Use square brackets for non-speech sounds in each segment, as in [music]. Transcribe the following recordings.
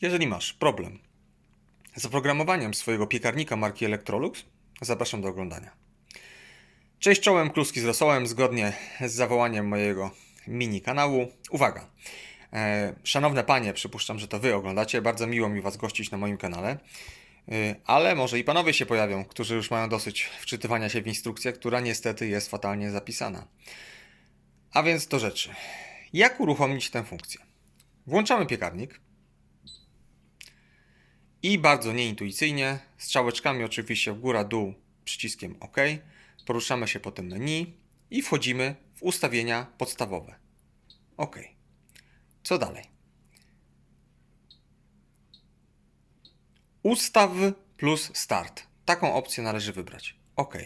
Jeżeli masz problem z oprogramowaniem swojego piekarnika marki Electrolux, zapraszam do oglądania. Cześć czołem, kluski z rosołem, zgodnie z zawołaniem mojego mini kanału. Uwaga! E, szanowne panie, przypuszczam, że to wy oglądacie, bardzo miło mi was gościć na moim kanale. E, ale może i panowie się pojawią, którzy już mają dosyć wczytywania się w instrukcję, która niestety jest fatalnie zapisana. A więc do rzeczy. Jak uruchomić tę funkcję? Włączamy piekarnik i bardzo nieintuicyjnie, strzałeczkami oczywiście w górę, dół, przyciskiem OK, poruszamy się po tym menu i wchodzimy w ustawienia podstawowe. OK. Co dalej? Ustaw plus start. Taką opcję należy wybrać. OK.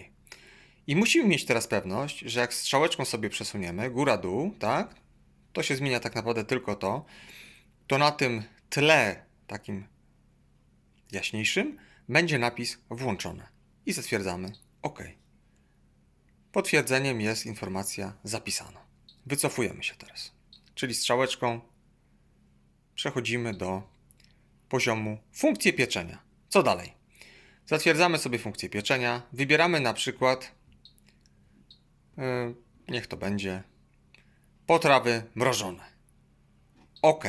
I musimy mieć teraz pewność, że jak strzałeczką sobie przesuniemy góra dół, tak? To się zmienia tak naprawdę tylko to, to na tym tle takim jaśniejszym będzie napis włączone. I zatwierdzamy OK. Potwierdzeniem jest informacja zapisana. Wycofujemy się teraz. Czyli strzałeczką przechodzimy do poziomu funkcje pieczenia. Co dalej? Zatwierdzamy sobie funkcję pieczenia. Wybieramy na przykład, yy, niech to będzie, potrawy mrożone. OK.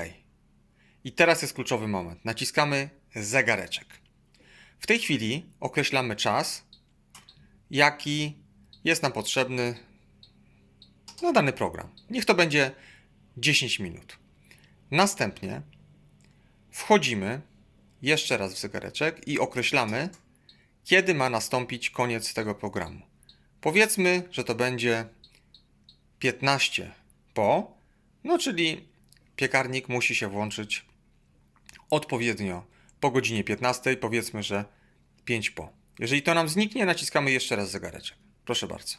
I teraz jest kluczowy moment. Naciskamy zegareczek. W tej chwili określamy czas, jaki jest nam potrzebny na dany program. Niech to będzie 10 minut. Następnie wchodzimy jeszcze raz w zegareczek i określamy, kiedy ma nastąpić koniec tego programu. Powiedzmy, że to będzie 15 po, no czyli piekarnik musi się włączyć odpowiednio po godzinie 15, powiedzmy, że 5 po. Jeżeli to nam zniknie, naciskamy jeszcze raz zegareczek. Proszę bardzo.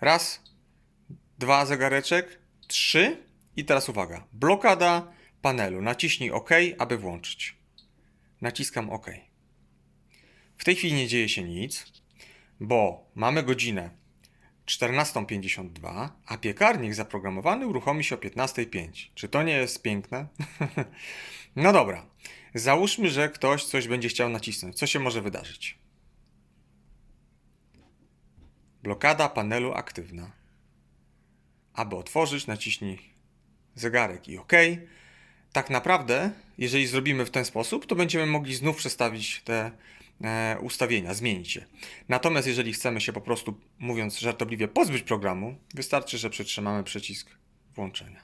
Raz, dwa zegareczek, trzy i teraz uwaga. Blokada panelu. Naciśnij OK, aby włączyć. Naciskam OK. W tej chwili nie dzieje się nic, bo mamy godzinę 14.52, a piekarnik zaprogramowany uruchomi się o 15.05. Czy to nie jest piękne? [laughs] no dobra. Załóżmy, że ktoś coś będzie chciał nacisnąć. Co się może wydarzyć? Blokada panelu aktywna. Aby otworzyć, naciśnij zegarek i OK. Tak naprawdę, jeżeli zrobimy w ten sposób, to będziemy mogli znów przestawić te e, ustawienia, zmienić je. Natomiast jeżeli chcemy się po prostu, mówiąc żartobliwie, pozbyć programu, wystarczy, że przytrzymamy przycisk włączenia.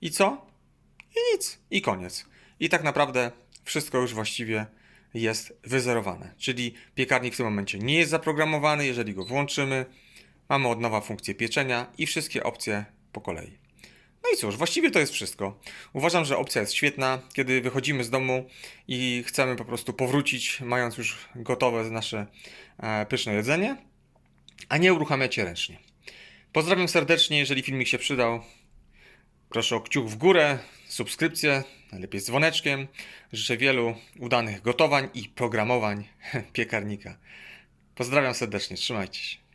I co? I nic. I koniec. I tak naprawdę wszystko już właściwie jest wyzerowane. Czyli piekarnik w tym momencie nie jest zaprogramowany. Jeżeli go włączymy, mamy od nowa funkcję pieczenia i wszystkie opcje po kolei. No i cóż, właściwie to jest wszystko. Uważam, że opcja jest świetna, kiedy wychodzimy z domu i chcemy po prostu powrócić, mając już gotowe nasze e, pyszne jedzenie, a nie uruchamiać je ręcznie. Pozdrawiam serdecznie, jeżeli filmik się przydał. Proszę o kciuk w górę, subskrypcję, najlepiej z dzwoneczkiem. Życzę wielu udanych gotowań i programowań [laughs] piekarnika. Pozdrawiam serdecznie, trzymajcie się.